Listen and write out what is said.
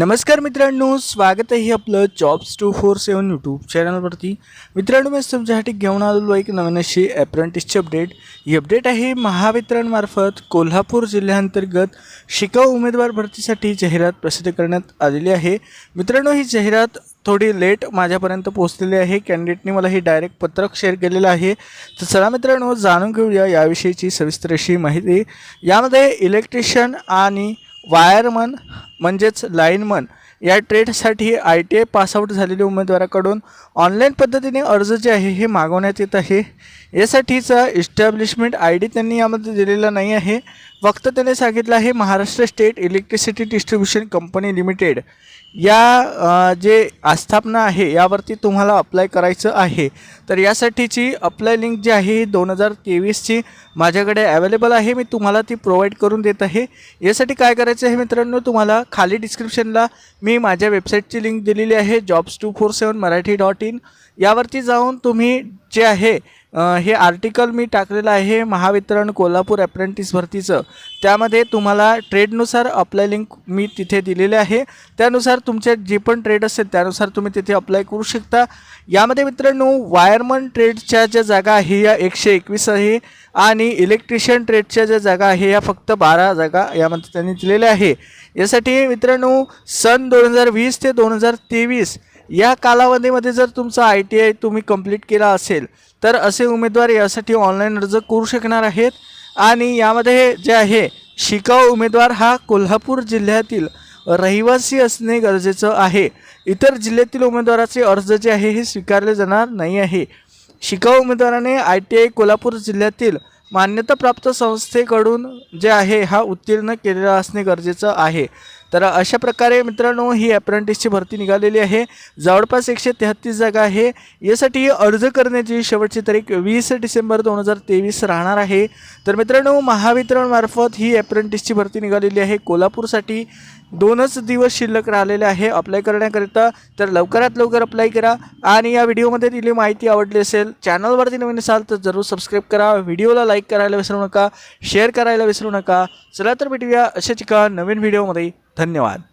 नमस्कार मित्रांनो स्वागत आहे आपलं jobs two four seven YouTube चॅनलवरती मित्रांनो मी तुमच्यासाठी घेऊन आलेलो एक नवीन अशी अप्रेंटिसची अपडेट ही अपडेट आहे महावितरणमार्फत कोल्हापूर जिल्ह्याअंतर्गत शिकाऊ उमेदवार भरतीसाठी जाहिरात प्रसिद्ध करण्यात आलेली आहे. मित्रांनो ही जाहिरात थोडी लेट माझ्यापर्यंत पोहोचलेली आहे. कॅन्डिडेटने मला हे डायरेक्ट पत्रक शेअर केलेलं आहे. तर चला मित्रांनो जाणून घेऊया याविषयीची सविस्तर अशी माहिती. यामध्ये इलेक्ट्रिशियन आणि वायरमन म्हणजेच लाईनमन या ट्रेडसाठी I T I pass out झालेल्या उमेदवाराकडून ऑनलाईन पद्धतीने अर्ज जे आहे हे मागवण्यात येत आहे. यासाठीचा इस्टॅब्लिशमेंट आय डी त्यांनी यामध्ये दिलेला नाही आहे. फक्त त्याने सांगितलं आहे Maharashtra state electricity distribution company limited. या जे आस्थापना आहे यावरती तुम्हाला अप्लाय करायचं आहे. तर यासाठीची अप्लाय लिंक जी आहे दोन हजार तेवीसची माझ्याकडे अवेलेबल आहे मी तुम्हाला ती प्रोव्हाइड करून देत आहे. यासाठी काय करायचं आहे मित्रांनो तुम्हाला खाली डिस्क्रिप्शनला मी माझ्या वेबसाईटची लिंक दिलेली आहे jobs two four seven Marathi dot in यावरती जाऊन तुम्ही जे आहे हे आर्टिकल मी टाकलेलं आहे महावितरण कोल्हापूर अप्रेंटिस भरतीचं. त्यामध्ये तुम्हाला ट्रेडनुसार अप्लाय लिंक मी तिथे दिलेले आहे. त्यानुसार तुमचे जे पण ट्रेड असेल त्यानुसार तुम्ही तिथे अप्लाय करू शकता. यामध्ये मित्रांनो वायरमन ट्रेडच्या ज्या जागा आहे या एकशे एकवीस आहे आणि इलेक्ट्रिशियन ट्रेडच्या ज्या जागा आहे या फक्त बारा जागा यामध्ये त्यांनी दिलेल्या आहे. यासाठी मित्रांनो सन दोन हजार वीस ते दोन हजार तेवीस या कालावधीमध्ये जर तुमचा आय टी आय तुम्ही कंप्लीट केला असेल तर असे उमेदवार यासाठी ऑनलाईन अर्ज करू शकणार आहेत. आणि यामध्ये जे आहे शिकाऊ उमेदवार हा कोल्हापूर जिल्ह्यातील रहिवासी असणे गरजेचं आहे. इतर जिल्ह्यातील उमेदवाराचे अर्ज जे आहे हे स्वीकारले जाणार नाही आहे. शिकाऊ उमेदवाराने आय टी आय कोल्हापूर जिल्ह्यातील मान्यताप्राप्त संस्थेकडून जे आहे हा उत्तीर्ण केलेला असणे गरजेचं आहे. तर अशा प्रकारे मित्रांनो ही अप्रेंटिसची भरती निघालेली आहे. जवळपास एकशे तेहत्तीस जागा आहे. यासाठी अर्ज करण्याची शेवटची तारीख वीस डिसेंबर दोन हजार तेवीस राहणार आहे. तर मित्रांनो महावितरणमार्फत ही अप्रेंटिसची भरती निघालेली आहे. कोल्हापूरसाठी दोनच दिवस शिल्लक राहिलेले आहे अप्लाय करण्याकरिता. तर लवकरात लवकर अप्लाय करा आणि या व्हिडिओमध्ये दिली माहिती आवडली असेल चॅनलवरती नवीन असाल तर जरूर सबस्क्राईब करा. व्हिडिओला लाईक करायला विसरू नका शेअर करायला विसरू नका. चला तर भेटूया अशाच एका नवीन व्हिडिओमध्ये. धन्यवाद.